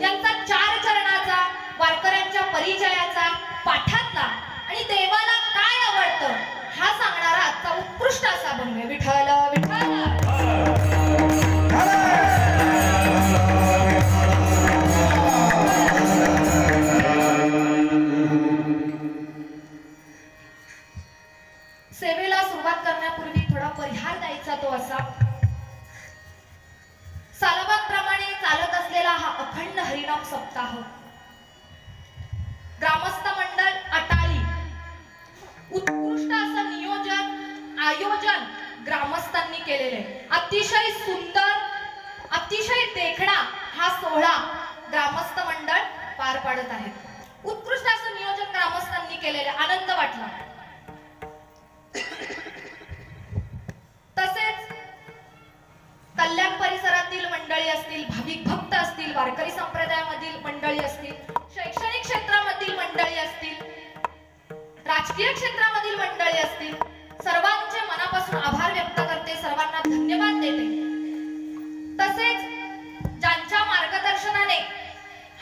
यांचा चार चरणाचा वारकऱ्यांच्या परिचयाचा पाठातला आणि देवाला काय आवडतं हा सांगणारा आजचा उत्कृष्ट असा अभंग विठ्ठल विठ्ठल. सेवेला सुरुवात करण्यापूर्वी थोडा परिहार द्यायचा तो असा. परिणाम सप्ताह. ग्रामस्थ मंडळ अटाली उत्कृष्ट असं नियोजन आयोजन ग्रामस्थांनी केलेले आहे. अतिशय सुंदर अतिशय देखणा हा सोहळा ग्रामस्थ मंडळ पार पाडत आहे. उत्कृष्ट असं नियोजन ग्रामस्थांनी केलेले आनंद वाटला. मंडळी असतील भाविक भक्त असतील वारकरी संप्रदायामधील मंडळी असतील शैक्षणिक क्षेत्रामधील मंडळी असतील राजकीय क्षेत्रामधील मंडळी असतील सर्वांचे मनापासून आभार व्यक्त करते सर्वांना धन्यवाद देते. तसेच ज्यांच्या मार्गदर्शनाने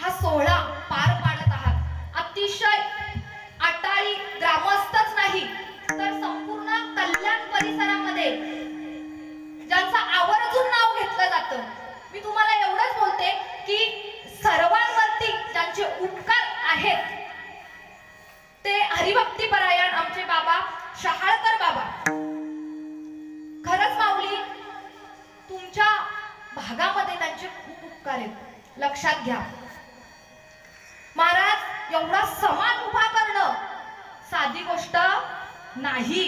हा सोहळा पार पाडत आहात अतिशय आहेत. ते हरिभक्ती परायण आमचे बाबा शहाळकर बाबा. खरंच माऊली तुमच्या भागामध्ये त्यांचे खूप उपकार आहेत. लक्षात घ्या. महाराज एवढा समाज उभा करणं साधी गोष्ट नाही.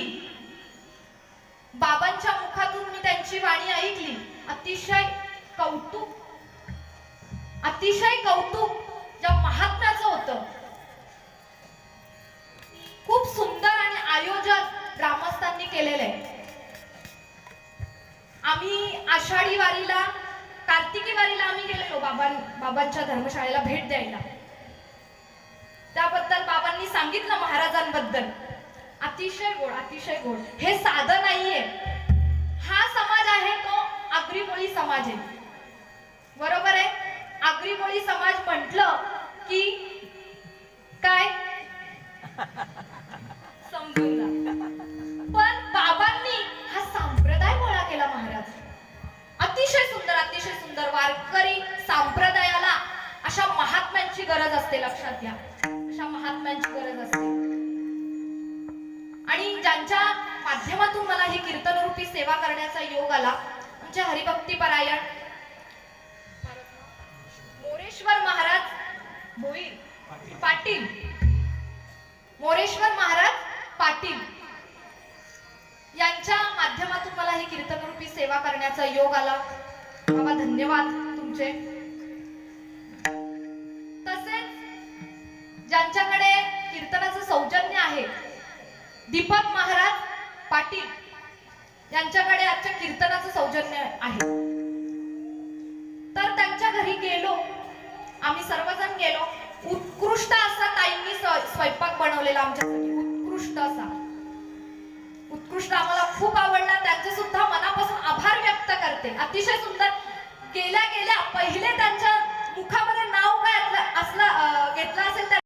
बाबांच्या मुखातून मी त्यांची वाणी ऐकली. अतिशय कौतुक अतिशय कौतुक. आम्ही आषाढी वारीला कार्तिकी वारीला आम्ही गेलेलो हो, बाबां बाबांच्या धर्मशाळेला भेट द्यायला. त्याबद्दल बाबांनी सांगितलं महाराजांबद्दल. अतिशय गोड अतिशय गोड. हे साधं नाहीये. हा समाज आहे तो आगरीकोळी समाज आहे. बरोबर आहे? आगरीकोळी समाज म्हटलं की काय? समजून जा. गरज असते लक्षात घ्या. अशा महात्म्यांची गरज असते. आणि ज्यांच्या माध्यमातून मला ही कीर्तनरूपी सेवा करण्याचा योग आला म्हणजे हरिभक्ती परायण मोरेश्वर महाराज पाटील. मोरेश्वर महाराज पाटील यांच्या माध्यमातून मला ही कीर्तनरूपी सेवा करण्याचा योग आला. बाबा धन्यवाद तुमचे. दीपक महाराज पाटील यांच्याकडे आजच्या कीर्तनाचं सौजन्य आहे. तर त्यांच्या घरी गेलो. आम्ही सर्वजण गेलो. उत्कृष्ट असा ताईंनी स्वयंपाक बनवलेला आमच्यासाठी. उत्कृष्ट असा. उत्कृष्ट आम्हाला खूप आवडला. त्यांचे सुद्धा मनापासून आभार व्यक्त करते. अतिशय सुंदर. गेल्या गेल्या पहिले त्यांच्या मुखामध्ये नाव काय असलं- घेतलं असेल तर